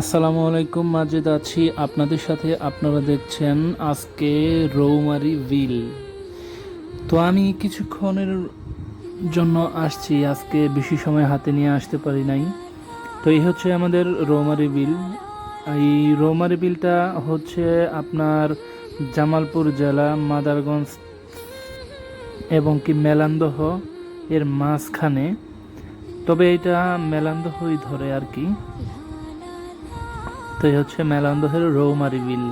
আসসালামু আলাইকুম, মাজিদ আছি। আপনাদের সাথে আপনারা দেখছেন আজকে রৌমারি বিল তো আমি কিছুক্ষণের জন্য আসছি। আজকে বেশি সময় হাতে নিয়ে আসতে পারি নাই। তো এই হচ্ছে আমাদের রৌমারি বিল এই রৌমারি বিলটা হচ্ছে আপনার জামালপুর জেলা, মাদারগঞ্জ এবং কি মেলান্দহ এর মাঝখানে। তবে এটা মেলান্দহই ধরে আর কি। তো এই হচ্ছে মেলান্দহের রৌমারি বিল।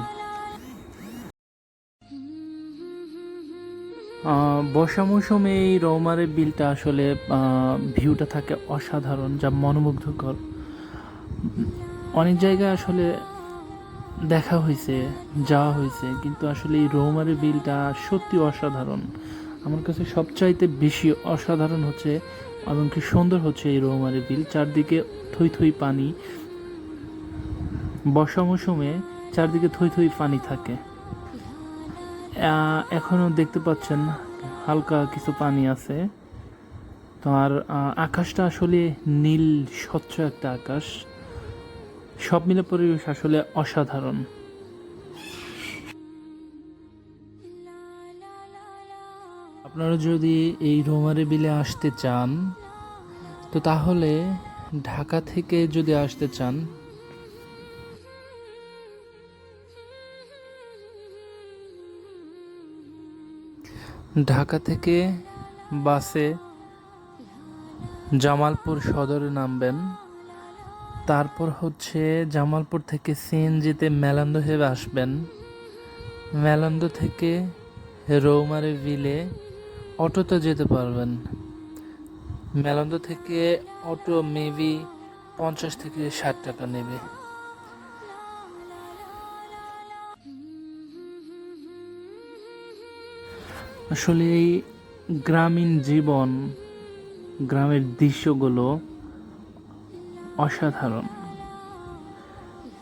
বর্ষা মৌসুমে এই রৌমারি বিলটা আসলে ভিউটা থাকে অসাধারণ, যা মনোমুগ্ধকর। অনেক জায়গায় আসলে দেখা হয়েছে, যাওয়া হয়েছে, কিন্তু আসলে এই রৌমারি বিলটা সত্যি অসাধারণ। আমার কাছে সবচাইতে বেশি অসাধারণ হচ্ছে এবং কি সুন্দর হচ্ছে এই রৌমারি বিল, চারদিকে থই থই পানি বর্ষা মৌসুমে চারদিকে থই থই পানি থাকে। আহ, এখনও দেখতে পাচ্ছেন হালকা কিছু পানি আছে। তো আর আকাশটা আসলে নীল স্বচ্ছ একটা আকাশ। সব মিলে পরিবেশ আসলে অসাধারণ। আপনারা যদি এই রোমারে বিলে আসতে চান তো তাহলে ঢাকা থেকে যদি আসতে চান ঢাকা থেকে বাসে জামালপুর সদরে নামবেন। তারপর হচ্ছে জামালপুর থেকে সিএনজিতে মেলান্দ হয়ে আসবেন। মেলান্দ থেকে রৌমারে বিলে অটোতে যেতে পারবেন। মেলান্দ থেকে অটো মেবি পঞ্চাশ থেকে ষাট টাকা নেবে। আসলে এই গ্রামীণ জীবন, গ্রামের দৃশ্যগুলো অসাধারণ।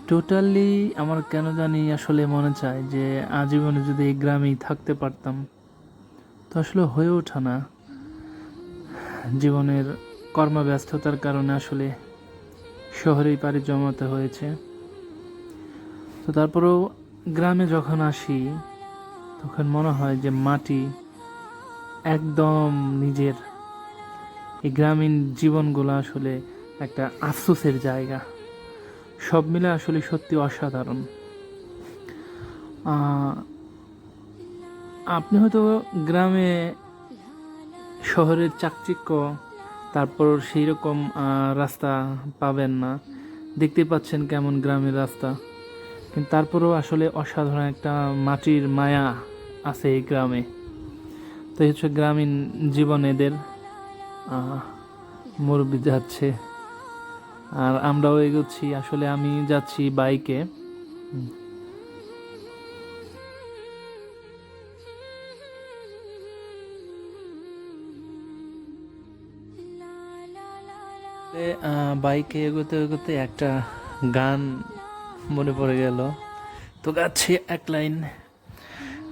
টোটালি আমার কেন জানি আসলে মনে চায় যে আজীবনে যদি এই গ্রামেই থাকতে পারতাম, তো আসলে হয়ে ওঠা না। জীবনের কর্মব্যস্ততার কারণে আসলে শহরেই পাড়ি জমাতে হয়েছে। তো তারপরেও গ্রামে যখন আসি তখন মনে হয় যে মাটি একদম নিজের। এই গ্রামীণ জীবনগুলো আসলে একটা আফসোসের জায়গা। সব মিলে আসলে সত্যি অসাধারণ। আপনি হয়তো গ্রামে শহরের চাকচিক্য, তারপর সেই রকম রাস্তা পাবেন না। দেখতে পাচ্ছেন কেমন গ্রামের রাস্তা। কিন্তু তারপরেও আসলে অসাধারণ একটা মাটির মায়া। আছে এই গ্রামে। তো হচ্ছে গ্রামীণ জীবন এদের মুরব্বি যাচ্ছে। আর আমরাও এগোচ্ছি, আসলে আমি যাচ্ছি বাইকে। বাইকে এগোতে এগোতে একটা গান মনে পড়ে গেল। তো গাচ্ছি এক লাইন।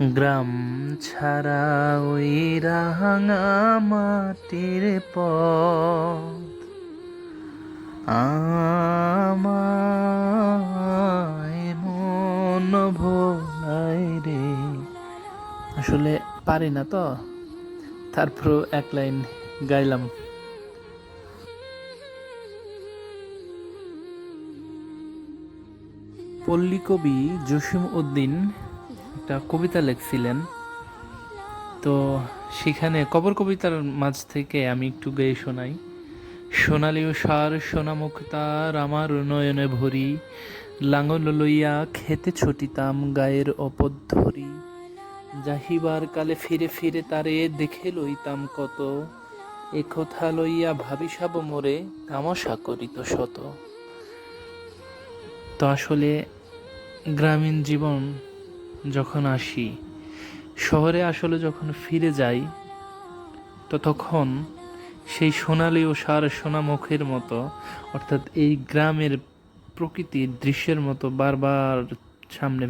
গ্রাম ছাড়া ওই রাঙা মাটির পথ। মন রে। আসলে পারি না তো তারপর এক লাইন গাইলাম। পল্লী কবি জসিম উদ্দিন একটা কবিতা লিখছিলেন। তো সেখানে কবর কবিতার মাঝ থেকে আমি একটু গেয়ে শোনাই। সোনালি ও সার সোনামুখ তার আমার নয়নে ভরি, লাঙল লইয়া খেতে ছুটিতাম গায়ের অপদ ধরি। যাহিবার কালে ফিরে ফিরে তারে দেখে লইতাম কত, এ কথা লইয়া ভাবিসাব মোরে তামাশা করিত শত। তো আসলে গ্রামীণ জীবন যখন আসি, শহরে আসলে যখন ফিরে যাই, তো তখন সেই সোনালি ও সার সোনা মুখের মতো, অর্থাৎ এই গ্রামের প্রকৃতির দৃশ্যের মতো বারবার সামনে